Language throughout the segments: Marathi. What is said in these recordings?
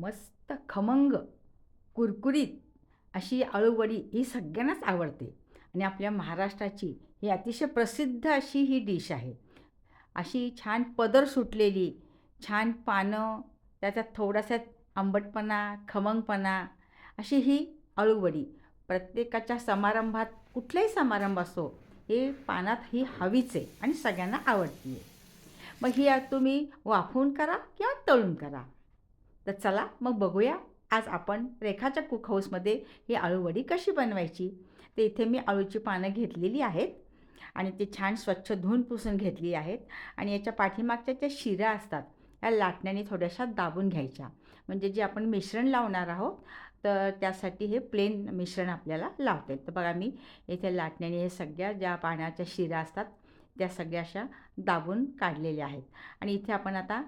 मस्त खमंग कुरकुरीत अशी अळूवडी ही सगळ्यांनाच आवडते. आणि आपल्या महाराष्ट्राची ही अतिशय प्रसिद्ध अशी ही डिश आहे. अशी छान पदर सुटलेली छान पानं त्याच्यात थोडासा आंबटपणा खमंगपणा अशी ही अळूवडी प्रत्येकाच्या समारंभात कुठलाही समारंभ असो हे पानात ही हवीच आहे आणि सगळ्यांना आवडते आहे मग ही तुम्ही वाफवून करा किंवा तळून करा. तर चला मग बघूया. आज आपण रेखाच्या कुक हाऊसमध्ये ही आळूवडी कशी बनवायची? तर इथे मी आळूची पानं घेतलेली आहेत आणि ते छान स्वच्छ धुवून पुसून घेतली आहेत. आणि याच्या पाठीमागच्या ज्या शिऱ्या असतात या लाटण्याने थोड्याशा दाबून घ्यायच्या. म्हणजे जे आपण मिश्रण लावणार आहोत तर त्यासाठी हे प्लेन मिश्रण आपल्याला लावते तर बघा मी इथे लाटण्याने हे सगळ्या ज्या पाण्याच्या शिऱ्या असतात त्या सगळ्या अशा दाबून काढलेल्या आहेत. आणि इथे आपण आता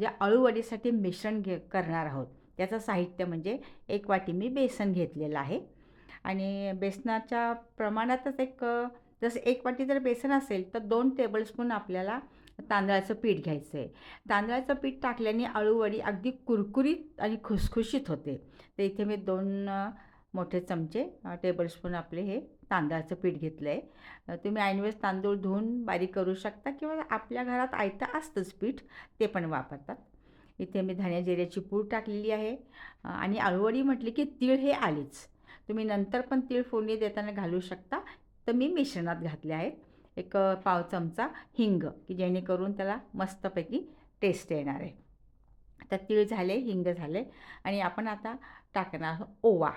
जे अळूवडीसाठी मिश्रण घे करणार आहोत. त्याचं साहित्य म्हणजे एक वाटी मी बेसन घेतलेलं आहे. आणि बेसनाच्या प्रमाणातच एक जसं एक वाटी जर बेसन असेल तर दोन टेबलस्पून आपल्याला तांदळाचं पीठ घ्यायचं आहे तांदळाचं पीठ टाकल्याने अळूवडी अगदी कुरकुरीत आणि खुसखुशीत होते. तर इथे मी दोन मोठे चमचे टेबलस्पून आपले हे तांदळाचं पीठ घेतलं आहे तुम्ही ऐनवेळेस तांदूळ धुवून बारीक करू शकता किंवा आपल्या घरात आयतं असतंच पीठ ते पण वापरतात. इथे मी धण्या जिऱ्याची पूड टाकलेली आहे. आणि अळवडी म्हटली की तीळ हे आलीच. तुम्ही नंतर पण तीळ फोडणी देताना घालू शकता. तर मी मिश्रणात घातले आहेत. एक पाव चमचा हिंग की जेणेकरून त्याला मस्तपैकी टेस्ट येणार आहे. आता तीळ झाले हिंग झाले. आणि आपण आता टाकणार ओवा.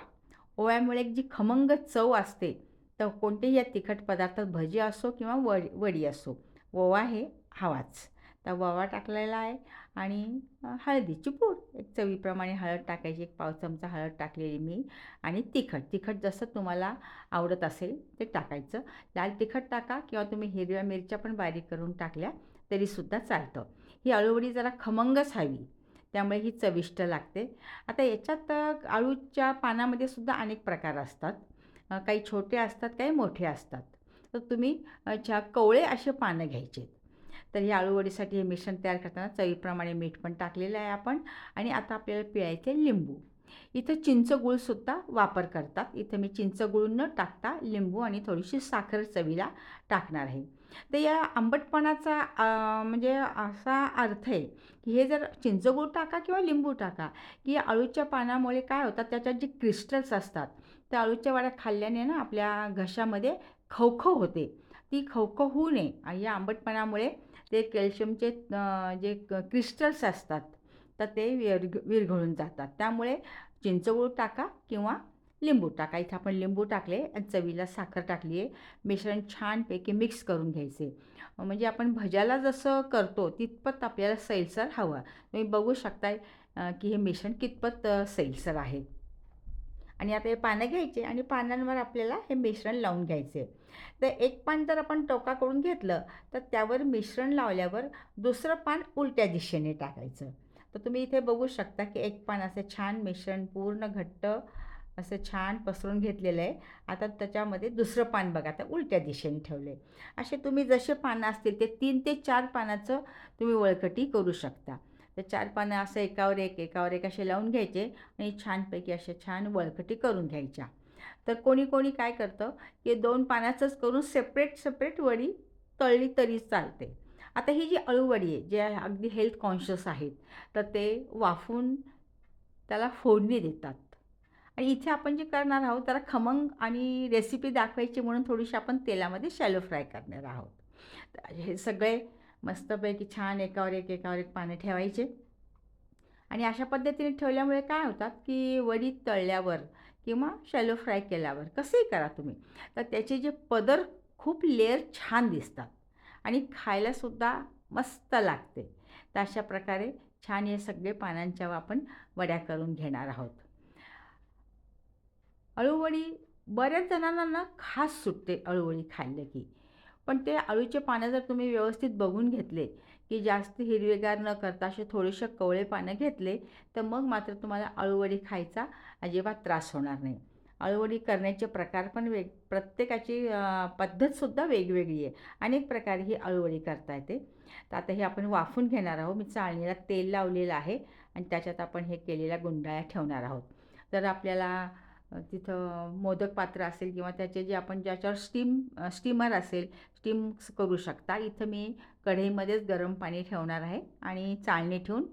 ओव्यामुळे एक जी खमंग चव असते तर कोणतेही या तिखट पदार्थात भजी असो किंवा वडी वडी असो ओवा हे हवाच. तर ओवा टाकलेला आहे आणि हळदीची पूड एक चवीप्रमाणे हळद टाकायची एक पाव चमचा हळद टाकलेली मी आणि तिखट. तिखट जसं तुम्हाला आवडत असेल ते टाकायचं. लाल तिखट टाका किंवा तुम्ही हिरव्या मिरच्या पण बारीक करून टाकल्या तरीसुद्धा चालतं. ही अळूवडी जरा खमंगच हवी. त्यामुळे ही चविष्ट लागते. आता याच्यात अळूच्या पानामध्ये सुद्धा अनेक प्रकार असतात. काही छोटे असतात काही मोठे असतात. तर तुम्ही अ, च्या कवळे असे पानं घ्यायचे तर ही आळूवडीसाठी हे मिश्रण तयार करताना चवीप्रमाणे मीठ पण टाकलेलं आहे आपण आणि आता आपल्याला पिळायचे लिंबू. इथं चिंचगुळसुद्धा वापर करतात. इथं मी चिंचगुळ न टाकता लिंबू आणि थोडीशी साखर चवीला टाकणार आहे. तर या आंबटपणाचा म्हणजे असा अर्थ आहे की हे जर चिंचगूळ टाका किंवा लिंबू टाका की अळूच्या पानामुळे काय होतात त्याच्यात जे क्रिस्टल्स असतात त्या अळूच्या वाड्या खाल्ल्याने ना आपल्या घशामध्ये खवखव होते. ती खवखव होऊ नये आणि या आंबटपणामुळे ते कॅल्शियमचे जे क्रिस्टल्स असतात तर ते विरघ विरघळून जातात. त्यामुळे चिंचगूळ टाका किंवा लिंबू टाका इथं आपण लिंबू टाकले आणि चवीला साखर टाकली आहे. मिश्रण छानपैकी मिक्स करून घ्यायचे. म्हणजे आपण भज्याला जसं करतो तितपत आपल्याला सैलसर हवं. तुम्ही बघू शकताय की हे मिश्रण कितपत सैलसर आहे. आणि आता हे पानं घ्यायचे आणि पानांवर आपल्याला हे मिश्रण लावून घ्यायचे. तर एक पान जर आपण टोका करून घेतलं तर त्यावर मिश्रण लावल्यावर दुसरं पान उलट्या दिशेने टाकायचं. तर तुम्ही इथे बघू शकता की एक पान असं छान मिश्रण पूर्ण घट्ट असं छान पसरून घेतलेलं आहे. आता त्याच्यामध्ये दुसरं पान बघा आता उलट्या दिशेने ठेवलं आहे असे तुम्ही जसे पानं असतील ते तीन ते चार पानाचं तुम्ही वळकटी करू शकता. तर चार पानं असं एकावर एक एकावर एक असे लावून घ्यायचे आणि छानपैकी अशा छान वळकटी करून घ्यायच्या. तर कोणी कोणी काय करतं की दोन पानाचंच करून सेपरेट सेपरेट वडी तळली तरी चालते. आता ही जी अळूवडी आहे जे अगदी हेल्थ कॉन्शियस आहेत तर ते वाफून त्याला फोडणी देतात. आणि इथे आपण जे करणार आहोत त्याला खमंग आणि रेसिपी दाखवायची म्हणून थोडीशी आपण तेलामध्ये शॅलो फ्राय करणार आहोत. तर हे सगळे मस्तपैकी छान एकावर एक एकावर एक पाने ठेवायचे. आणि अशा पद्धतीने ठेवल्यामुळे काय होतात की वडी तळल्यावर किंवा शॅलो फ्राय केल्यावर कसंही करा तुम्ही तर त्याचे जे पदर खूप लेअर छान दिसतात आणि खायलासुद्धा मस्त लागते. तर अशा प्रकारे छान हे सगळे पानांच्या आपण वड्या करून घेणार आहोत. अळूवडी बऱ्याच जणांना ना खास सुटते अळूवडी खाल्लं की. पण ते अळूचे पानं जर तुम्ही व्यवस्थित बघून घेतले की जास्त हिरवेगार न करता असे थोडेसे कवळे पानं घेतले तर मग मात्र तुम्हाला अळूवडी खायचा अजिबात त्रास होणार नाही. अळूवडी करण्याचे प्रकार पण वेग प्रत्येकाची पद्धतसुद्धा वेगवेगळी आहे. अनेक प्रकारे ही अळूवडी करता येते. तर आता हे आपण वाफून घेणार आहोत. मी चाळणीला तेल लावलेलं आहे आणि त्याच्यात आपण हे केलेल्या गुंडाळ्या ठेवणार आहोत. तर आपल्याला तिथं मोदक पात्र असेल किंवा त्याचे जे आपण ज्याच्यावर स्टीम स्टीमर असेल स्टीम करू शकता. इथं मी कढईमध्येच गरम पाणी ठेवणार आहे आणि चाळणी ठेवून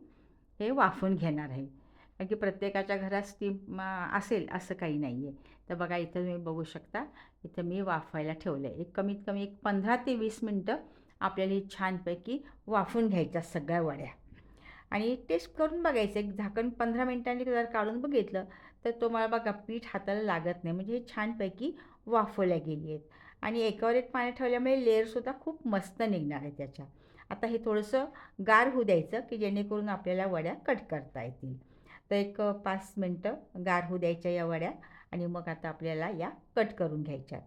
हे वाफून घेणार आहे. कारण की प्रत्येकाच्या घरात स्टीम असेल असं काही नाही आहे तर बघा इथं तुम्ही बघू शकता. इथं मी वाफायला ठेवलं आहे एक कमीत कमी एक पंधरा ते वीस मिनटं आपल्याला ही छानपैकी वाफून घ्यायच्या सगळ्या वड्या. आणि टेस्ट करून बघायचं. एक झाकण पंधरा मिनटांनी जर काढून बघितलं तर तुम्हाला बघा पीठ हाताला लागत नाही. म्हणजे हे छानपैकी वाफवल्या गेली आहेत आणि एकावर एक पाणी ठेवल्यामुळे लेअरसुद्धा खूप मस्त निघणार आहे त्याच्या. आता हे थोडंसं गार होऊ द्यायचं की जेणेकरून आपल्याला वड्या कट करता येतील. तर एक पाच मिनटं गार होऊ द्यायच्या या वड्या आणि मग आता आपल्याला या कट करून घ्यायच्यात.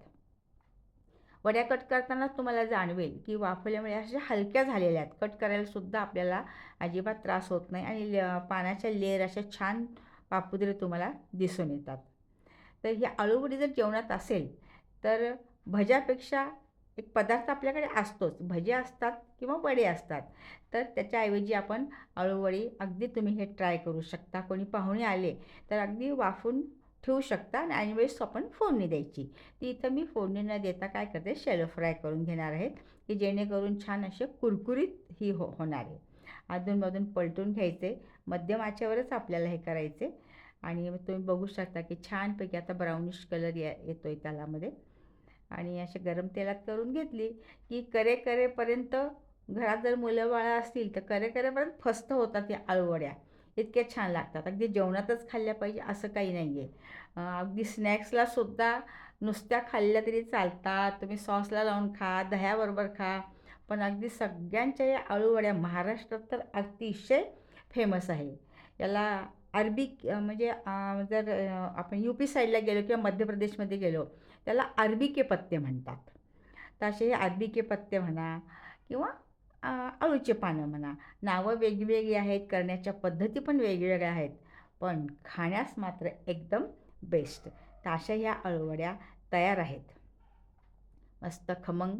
वड्या कट करताना तुम्हाला जाणवेल की वाफवल्यामुळे अशा हलक्या झालेल्या आहेत. कट करायला सुद्धा आपल्याला अजिबात त्रास होत नाही आणि पानाच्या पाण्याच्या लेअर अशा छान पापुद्रे तुम्हाला दिसून येतात. तर ही आळूवडी जर जेवणात असेल तर भज्यापेक्षा एक पदार्थ आपल्याकडे असतोच. भजे असतात किंवा वडे असतात. तर त्याच्याऐवजी आपण अळूवडी अगदी तुम्ही हे ट्राय करू शकता. कोणी पाहुणे आले तर अगदी वाफून ठेवू शकता आणि ऐनवेळेस आपण फोडणी द्यायची. ती इथं मी फोडणी न देता काय करते शेलो फ्राय करून घेणार आहेत की जेणेकरून छान असे कुरकुरीत ही हो होणार आहे. अधूनमधून पलटून घ्यायचे. मध्यम आचेवरच आपल्याला हे करायचे. आणि मग तुम्ही बघू शकता की छानपैकी आता ब्राउनिश कलर या येतो आहे त्यालामध्ये. आणि असे गरम तेलात करून घेतली की करे करेपर्यंत घरात जर मुलं बाळं असतील तर करे करेपर्यंत फस्त होतात या आळूवड्या. इतक्या छान लागतात. अगदी जेवणातच खाल्ल्या पाहिजे असं काही नाही आहे अगदी स्नॅक्सला सुद्धा नुसत्या खाल्ल्या तरी चालतात. तुम्ही सॉसला लावून खा दह्याबरोबर खा. पण अगदी सगळ्यांच्या या आळूवड्या महाराष्ट्रात तर अतिशय फेमस आहे. याला अरबी म्हणजे जर आपण यू पी साईडला गेलो किंवा मध्य प्रदेशमध्ये गेलो त्याला अरबी के पत्ते म्हणतात. तर असे हे अरबी के पत्ते म्हणा किंवा अळूचे पानं म्हणा नावं वेगवेगळी आहेत करण्याच्या पद्धती पण वेगवेगळ्या आहेत पण खाण्यास मात्र एकदम बेस्ट तर अशा ह्या अळूवड्या तयार आहेत. मस्त खमंग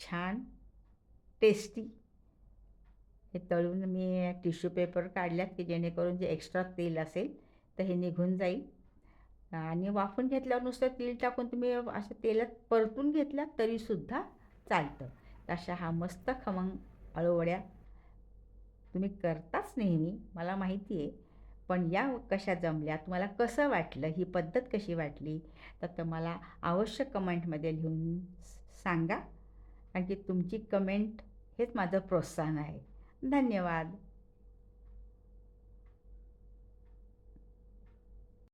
छान टेस्टी हे तळून मी टिश्यू पेपर काढल्यात की जेणेकरून जे एक्स्ट्रा तेल असेल तर हे निघून जाईल. आणि वाफून घेतल्यावर नुसतं तेल टाकून तुम्ही असं तेलात परतून घेतल्या तरीसुद्धा चालतं. अशा हा मस्त खमंग अळूवड्या तुम्ही करताच नेहमी मला माहिती आहे. पण या कशा जमल्या तुम्हाला कसं वाटलं ही पद्धत कशी वाटली तर मला अवश्य कमेंटमध्ये लिहून सांगा. कारण की तुमची कमेंट हेच माझं प्रोत्साहन आहे. धन्यवाद.